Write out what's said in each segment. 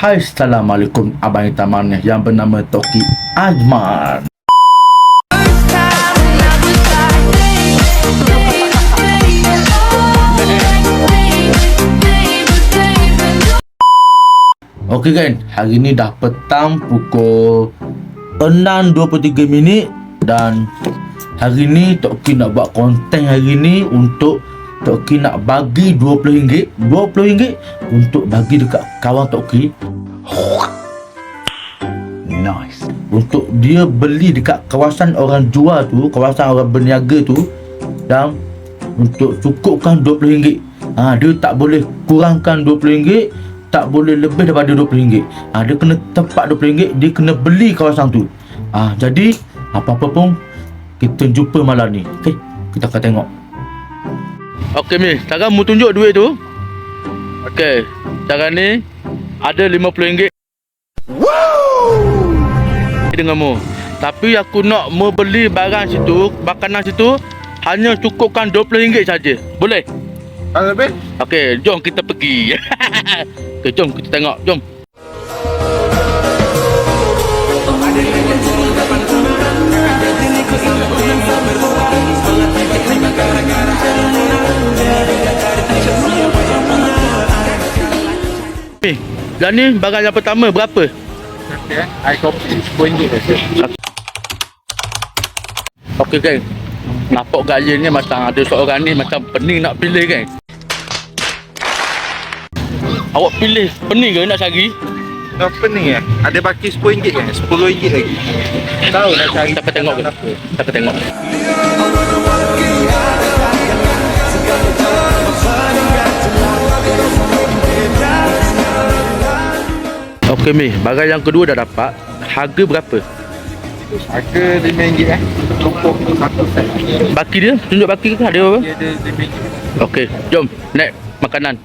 Hai Assalamualaikum Abang Hitam Manis yang bernama Toki Azman. Okey kan, hari ni dah petang pukul 6.23 minit dan hari ni Tok Ki nak buat konten hari ni untuk Tok Ki nak bagi RM20 RM20 untuk bagi dekat kawan Tok Ki Nice. untuk dia beli dekat kawasan orang jual tu, kawasan orang berniaga tu dan untuk cukupkan RM20. Ha, dia tak boleh kurangkan RM20, tak boleh lebih daripada RM20. Ha, dia kena tepat RM20, dia kena beli kawasan tu. Ha, jadi apa-apa pun kita jumpa malam ni. Okey, kita akan tengok. Okey Mi, sekarang mu tunjuk duit tu. Okey, sekarang ni ada RM50 denganmu. Tapi aku nak membeli barang situ, makanan situ hanya cukupkan RM20 saja. Boleh? Kalau lebih? Okey, jom kita pergi. Okey, jom kita tengok. Jom. Ni, dan ni barang yang pertama berapa? Okey eh. Air kopi RM10 je. Okey geng. Nampak gaya ni macam ada seorang ni macam pening nak pilih kan. Awak pilih pening ke nak cari? Apa ni eh? Ada baki RM10 kan? RM10 lagi. Tahu nak cari. Akan tengok ke? Akan tengok. Okey Mi, barang yang kedua dah dapat. Harga berapa? Harga RM5 eh. Cukup satu set. Baki dia? Tunjuk baki ke? Ada apa? Dia ada RM5. Okey, jom. Naik makanan.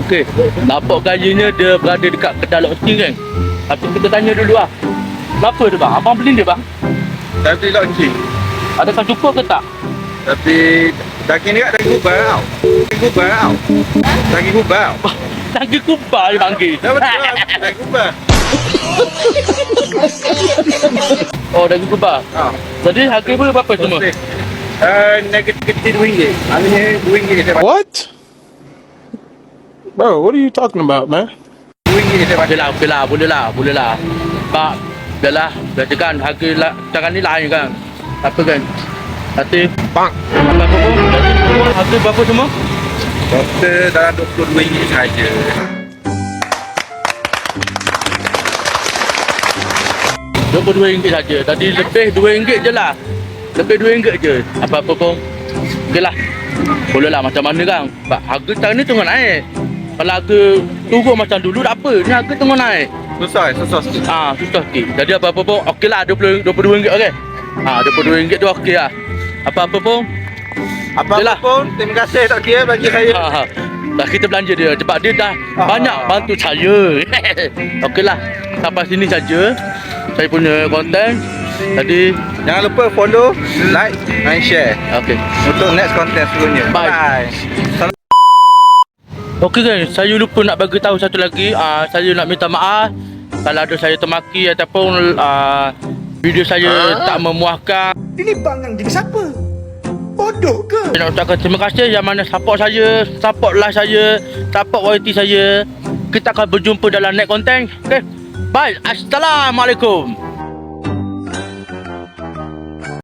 Okey, nampak gayanya dia berada dekat kedai lokci kan? Tapi kita tanya dulu lah. Berapa tu bang? Abang beli dia bang? Tapi launching. Adakah cukup ke tak? Tapi daging ni kat daging kubal tau. Daging kubal tau. Daging kubal. Lagi kubal dia panggil. Dah betul lah. Daging kubal. Oh, daging kubal. Ha. Jadi harga pun berapa semua? Uh, negatif kecil RM2. Harganya RM2 je. What? Bro, what are you talking about, man? RM2 je. Okey lah, okey lah, boleh lah, boleh lah. Pak, dah lah, dah kan harga lah, sekarang ni lain kan. Apa kan? Nanti, Bang. apa-apa pun, harga berapa semua? Doktor dalam RM22 saja. RM22 saja. Tadi lebih RM2 je lah. Lebih RM2 je. Apa-apa pun. Okey lah. Boleh lah macam mana kan. Sebab harga sekarang ni tengah naik. Kalau harga turun macam dulu tak apa. Ni harga tengah naik. Susah eh? Susah sikit. Ah, susah sikit. Jadi apa-apa pun okey lah 20 22 ringgit okey. Ah, 22 ringgit tu okey lah. Apa-apa pun Apa Yelah. pun, terima kasih tak kira bagi saya. ha, ha. Dah kita belanja dia sebab dia dah Ah. banyak bantu saya. Okeylah. Sampai sini saja saya punya konten. Jadi Jangan lupa follow, like and share okey. untuk next content seterusnya. Bye. Bye. Okey guys, saya lupa nak bagi tahu satu lagi. Ah, saya nak minta maaf kalau ada saya termaki ataupun ah, video saya tak memuaskan. Ini bangang jadi siapa? Bodoh ke? Saya nak ucapkan terima kasih yang mana support saya, support live saya, support YT saya. Kita akan berjumpa dalam next content. Okay. Bye. Assalamualaikum.